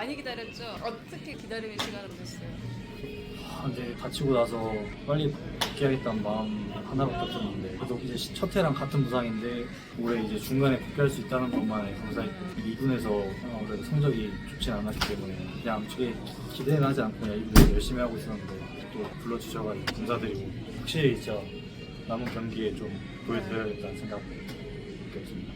많이 기다렸죠? 어떻게 기다림의 시간을 보냈어요? 아, 근데 다치고 나서 빨리 복귀하겠다는 마음 하나밖에 없었는데 그래도 이제 시- 첫 해랑 같은 부상인데 올해 이제 중간에 복귀할 수 있다는 것만에 감사히 2군에서 어, 그래도 성적이 좋지 않았기 때문에 그냥 되게 기대는 하지 않고 그냥 2군에서 열심히 하고 있었는데 또 불러주셔가지고 감사드리고 확실히 진짜 남은 경기에 좀 보여드려야겠다는 생각.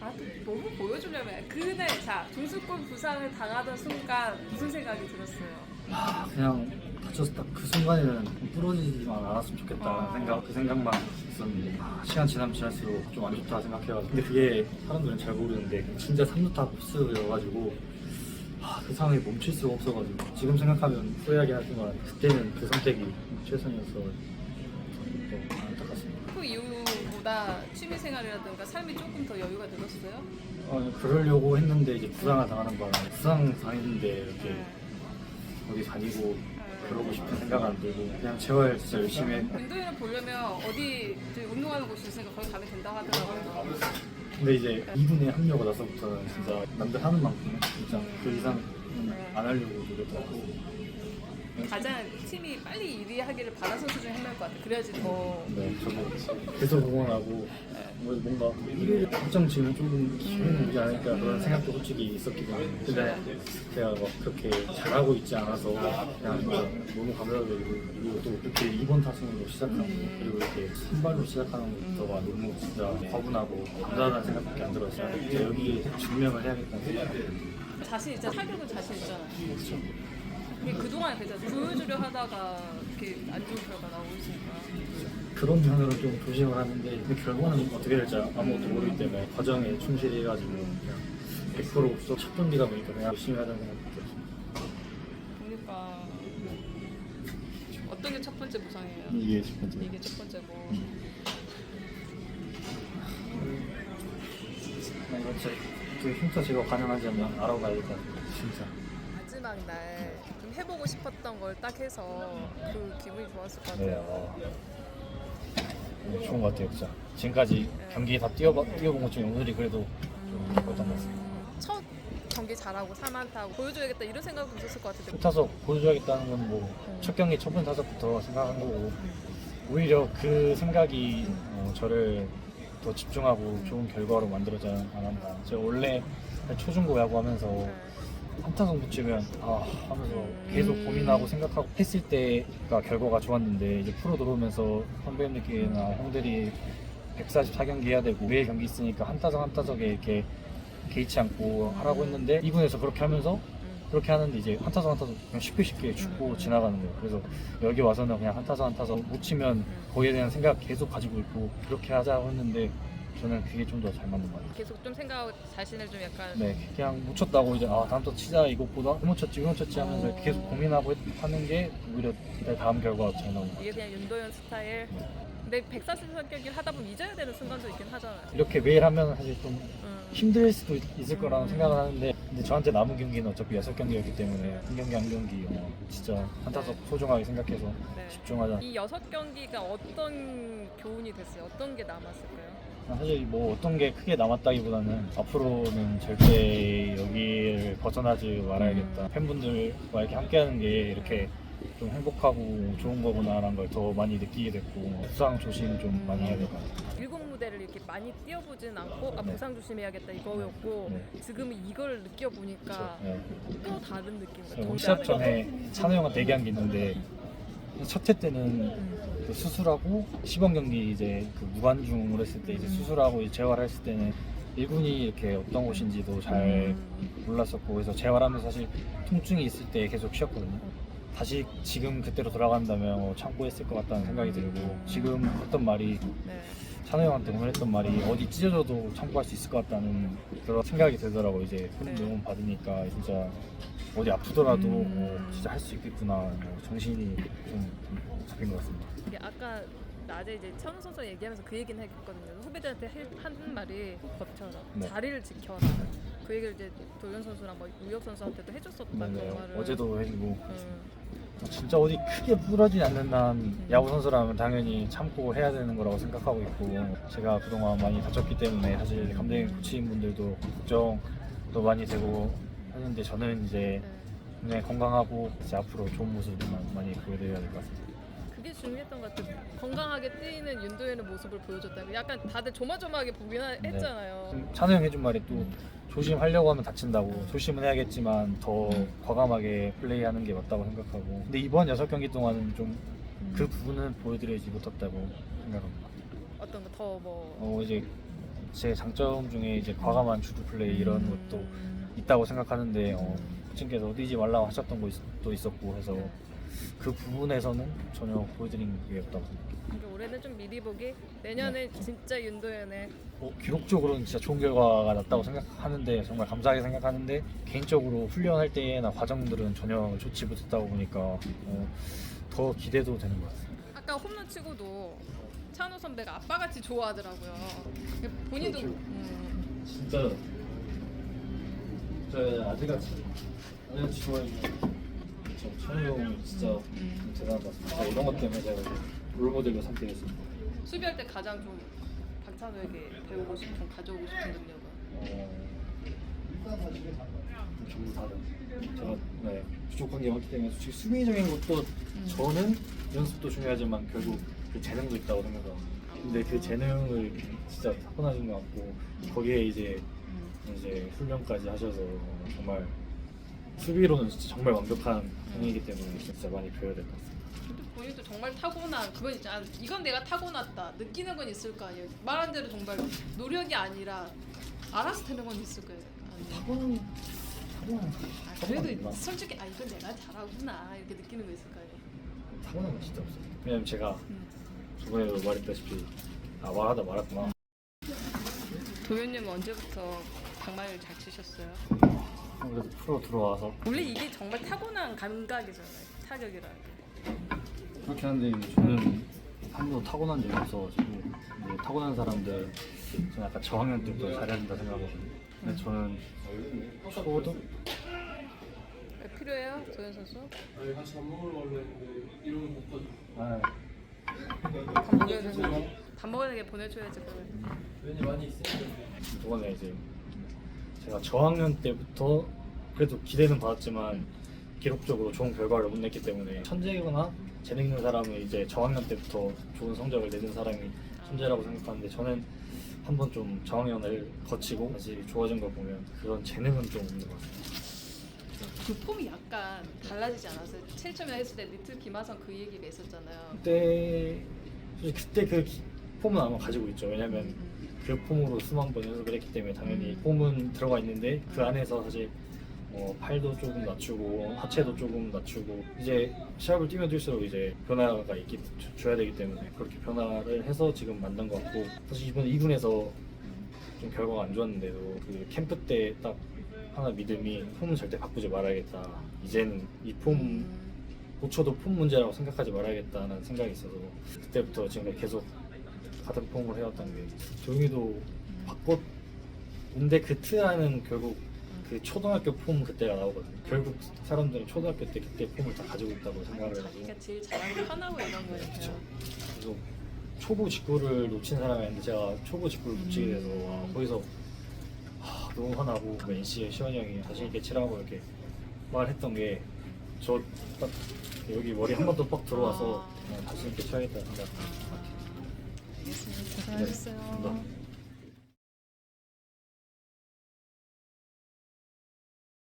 아, 또 너무 보여주려면. 그날 자 동수권 부상을 당하던 순간 무슨 생각이 들었어요? 아, 그냥 다쳤을 딱그 순간에는 부러지지만 않았으면 좋겠다는 아. 생각, 그 생각만 있었는데. 아, 시간 지나면 지날수록 좀 안 좋다 생각해가지고. 근데 그게 사람들은 잘 모르는데 진짜 3루타 흡수여가지고 아, 그 상황에 멈출 수가 없어가지고. 지금 생각하면 후회하긴 하지만 그때는 그 선택이 최선이어서 좀 안타깝습니다. 그 이후보다 취미 생활이라든가 삶이 조금 더 여유가 늘었어요? 어, 그러려고 했는데 이제 부상을 당하는 바람에 부상 당했는데 이렇게 네. 어디 다니고 그러고 싶은 생각은 안 들고 그냥 재활 진짜 열심히 했 운동회를 보려면 어디 저기 운동하는 곳이 있으니까 거기 가면 된다고 하더라고요. 근데 이제 2군에 합류하고 나서부터는 진짜 남들 하는 만큼 진짜 그 이상 안 하려고 노력하고 가장 팀이 빨리 1위 하기를 바란 선수 중에 한 명일 것 같아요. 그래야지 더 네, 저도 계속 응원하고 뭐 뭔가 1위를 확정 지으면 조금 기분이 오지 않을까 그런 생각도 솔직히 있었기 때문에 근데 제가 막 그렇게 잘하고 있지 않아서 그냥 진짜 너무 감사드리고 그리고 또 그렇게 2번 타순으로 시작하고 그리고 이렇게 선발로 시작하는 것부터가 너무 진짜 과분하고 감사하다는 생각밖에 안 들었어요 이제 여기에 증명을 해야겠다는 생각이 자신 있잖아. 타격은 자신 있잖아. 그렇죠. 그동안 그래서 보여주려 하다가 이렇게 안 좋은 결과 나오고 있으니까. 그런 면으로 좀 조심을 하는데 근데 결과는 어떻게 될지 아무것도 모르기 때문에 과정에 충실해가지고 그냥 100%첫 경기다 보니까 그냥 열심히 하자는 생각밖에 없어요. 보니까 어떤 게 첫 번째 부상이에요? 이게 첫 번째. 이게 첫 번째고. 나 이거 진짜 그 흉터 제거 가능한지 한번 알아봐야겠다. 진짜. 마지막 날 좀 해보고 싶었던 걸 딱 해서 그 기분이 좋았을 것 네, 같아요. 어, 네, 좋은 것 같아요, 진짜. 지금까지 경기 다 뛰어봐, 뛰어본 것 중에 오늘이 그래도 좀 기뻤던 것 같습니다. 첫 경기 잘하고 3안타고 보여줘야겠다 이런 생각도 있었을 것 같은데 첫 타석 보여줘야겠다는 건 뭐 첫 경기 첫 번째 타석부터 생각한 거고 오히려 그 생각이 어, 저를 더 집중하고 좋은 결과로 만들어져 않았나. 제가 원래 초중고 야구하면서 네. 한타석 못 치면 아 하면서 계속 고민하고 생각하고 했을 때가 결과가 좋았는데 이제 프로 들어오면서 선배님들끼리나 형들이 144경기 해야 되고 매일 경기 있으니까 한 타석 한 타석에 이렇게 개의치 않고 하라고 했는데 2군에서 그렇게 하면서 그렇게 하는데 이제 한 타석 한 타석 그냥 쉽게 쉽게 죽고 지나가는 거예요. 그래서 여기 와서는 그냥 한 타석 한 타석 못 치면 거기에 대한 생각 계속 가지고 있고 그렇게 하자고 했는데 저는 그게 좀 더 잘 맞는 것 같아요. 계속 좀 생각 자신을 좀 약간 네, 그냥 못 쳤다고 이제 아 다음 또 치자 이것보다 못 쳤지 못 쳤지 하면서 어. 계속 고민하고 했- 하는 게 오히려 내 다음 결과가 잘 나오는 것 같아요. 이게 그냥 윤도현 스타일. 근데 144경기를 하다 보면 잊어야 되는 순간도 있긴 하잖아요. 이렇게 매일 하면 사실 좀 음. 힘들 수도 있- 있을 거라고 음. 생각을 하는데 근데 저한테 남은 경기는 어차피 여섯 경기였기 때문에 한 경기 한 경기 어, 진짜 한 타석 소중하게 생각해서 네. 집중하자. 이 여섯 경기가 어떤 교훈이 됐어요? 어떤 게 남았을까요? 사실 뭐 어떤 게 크게 남았다기보다는 앞으로는 절대 여기를 벗어나지 말아야겠다. 음. 팬분들과 이렇게 함께하는 게 이렇게 좀 행복하고 좋은 거구나라는 걸 더 많이 느끼게 됐고 부상 조심 좀 많이 해야 될 것 같아요. 일곱 무대를 이렇게 많이 뛰어보진 않고 아 네. 부상 조심해야겠다 이거였고 네. 지금은 이걸 느껴보니까 네. 또 다른 느낌 같아요. 시합 전에 찬호 형한테 얘기한 게 있는데 첫회 때는 음. 그 수술하고 시범 경기 이제 그 무관중을 했을 때 이제 수술하고 이제 재활했을 때는 1군이 이렇게 어떤 곳인지도 잘 음. 몰랐었고 그래서 재활하면서 사실 통증이 있을 때 계속 쉬었거든요. 다시 지금 그때로 돌아간다면 어, 참고 했을 것 같다는 생각이 들고 지금 했던 말이 네. 찬호 형한테 오늘 했던 말이 어디 찢어져도 참고할 수 있을 것 같다는 그런 생각이 들더라고 이제 큰 네. 받으니까 진짜 어디 아프더라도 음. 어, 진짜 할 수 있겠구나 뭐 정신이 좀 잡힌 것 같습니다. 이게 아까 낮에 이제 천우 선수 얘기하면서 그 얘기는 했거든요. 후배들한테 해- 한 말이 버텨라, 네. 자리를 지켜라. 그 얘기를 이제 도현 선수랑 뭐 우혁 선수한테도 해줬었다는 네, 말을. 어제도 해주고 음, 진짜 어디 크게 부러지지 않는 한 음. 야구 선수라면 당연히 참고 해야 되는 거라고 생각하고 있고 제가 그동안 많이 다쳤기 때문에 사실 감독님 코치인 분들도 걱정도 많이 되고 하는데 저는 이제 네. 굉장히 건강하고 이제 앞으로 좋은 모습만 많이 보여드려야 될 것 같습니다. 그게 중요했던 것 같아요. 건강하게 뛰는 윤도현의 모습을 보여줬다고. 약간 다들 조마조마하게 보긴 하- 네. 했잖아요. 좀 찬우 형 해준 말이 또 조심하려고 하면 다친다고 조심은 해야겠지만 더 과감하게 플레이하는 게 맞다고 생각하고 근데 이번 여섯 경기 동안은 좀그 부분은 보여드리지 못했다고 생각합니다. 어떤 거 더 뭐. 어 이제 제 장점 중에 이제 과감한 주루 플레이 이런 음. 것도 있다고 생각하는데 어, 코치님께서 뛰지 말라고 하셨던 것도 있었고 해서 그 부분에서는 전혀 보여드린 게 없다고 생각해요. 그러니까 올해는 좀 미리 보기. 내년에 진짜 윤도현의 어, 기록적으로는 진짜 좋은 결과가 났다고 생각하는데 정말 감사하게 생각하는데 개인적으로 훈련할 때나 과정들은 전혀 좋지 못했다고 보니까 어, 더 기대도 되는 것 같아요. 아까 홈런 치고도 찬호 선배가 아빠같이 좋아하더라고요. 본인도 그렇죠. 음, 진짜 형 진짜 음. 대단한 것 같습니다. 제가 이런 것 때문에 제가 이제 롤모델로 삼게 됐습니다. 수비할 때 가장 좀 박찬호에게 배우고 싶은 가져오고 싶은 능력은 어, 전부 다른 제가 네, 부족 관계 많기 때문에 솔직히 수비적인 것도 저는 연습도 중요하지만 결국 그 재능도 있다고 생각합니다. 근데 그 재능을 진짜 타고나신 것 같고 거기에 이제 이제 훈련까지 하셔서 정말 수비로는 진짜 정말 완벽한 형이기 때문에 진짜 많이 배워야 될 것 같습니다. 근데 본인도 정말 타고난 그건 있잖아. 이건 내가 타고났다. 느끼는 건 있을 거 아니에요. 말한 대로 정말 노력이 아니라 알아서 되는 건 있을 거예요. 타고난 타고난 아, 그래도 솔직히 아 이건 내가 잘하구나 이렇게 느끼는 거 있을 거 아니에요. 타고난 건 진짜 없어요. 왜냐면 제가 음. 저번에도 말했다시피 아 말하다 말았구나. 도현님은 언제부터 장마를 잘 치셨어요? 그래도 프로 들어와서 원래 이게 정말 타고난 감각이잖아요. 타격이라는 게. 그렇긴 한데 이제 저는 한 번도 타고난 적이 없어가지고 이제 타고난 사람들 저는 약간 저학년 때부터 잘해야 된다 생각하거든요. 근데 저는 초등 왜 필요해요, 도현 선수? 아니 같이 밥 먹으러 가려 했는데 이러면 못 가죠. 아, 밥 먹어야 되는 밥 먹어야 되게 보내줘야지 그러면. 왠지 많이 있으니까. 저번에 이제 제가 저학년 때부터 그래도 기대는 받았지만 기록적으로 좋은 결과를 못 냈기 때문에 천재거나 재능 있는 사람은 이제 저학년 때부터 좋은 성적을 내는 사람이 천재라고 생각하는데 저는 한번 좀 저학년을 거치고 다시 좋아진 걸 보면 그런 재능은 좀 없는 것 같아요. 그 폼이 약간 달라지지 않았어요? 7점이나 했을 때 리틀 김하성 그 얘기가 있었잖아요. 그때 그때 그 기- 폼은 아마 가지고 있죠. 왜냐면 음, 그 폼으로 수만 번 연습을 했기 때문에 당연히 음. 폼은 들어가 있는데 그 안에서 사실 어, 팔도 조금 낮추고 하체도 조금 낮추고 이제 시합을 뛰면 뛸수록 이제 변화가 있기 줘- 줘야 되기 때문에 그렇게 변화를 해서 지금 만든 것 같고 사실 이번 2군에서 좀 결과가 안 좋았는데도 그 캠프 때 딱 하나 믿음이 폼은 절대 바꾸지 말아야겠다 이제는 이폼 음. 고쳐도 폼 문제라고 생각하지 말아야겠다는 생각이 있어서 그때부터 지금 계속 같은 폼을 해왔던 게 조용히도 바꿨 근데 그틀 안은 결국 그 초등학교 폼 그때가 나오거든요 결국 사람들은 초등학교 때 그때 폼을 다 가지고 있다고 생각을 해가지고 자기가 제일 잘하고 편하고 이런 그쵸. 거니까요. 그래서 초보 직구를 놓친 사람이 아닌데 제가 초보 직구를 놓치게 돼서 음. 와, 거기서 하, 너무 화나고 그 NC의 시원이 형이 자신 있게 치라고 이렇게 말했던 게저딱 여기 머리 한 번더뻑 들어와서 아. 그냥 자신 있게 쳐야겠다 생각. 알겠습니다. 고생하셨어요. 감사합니다.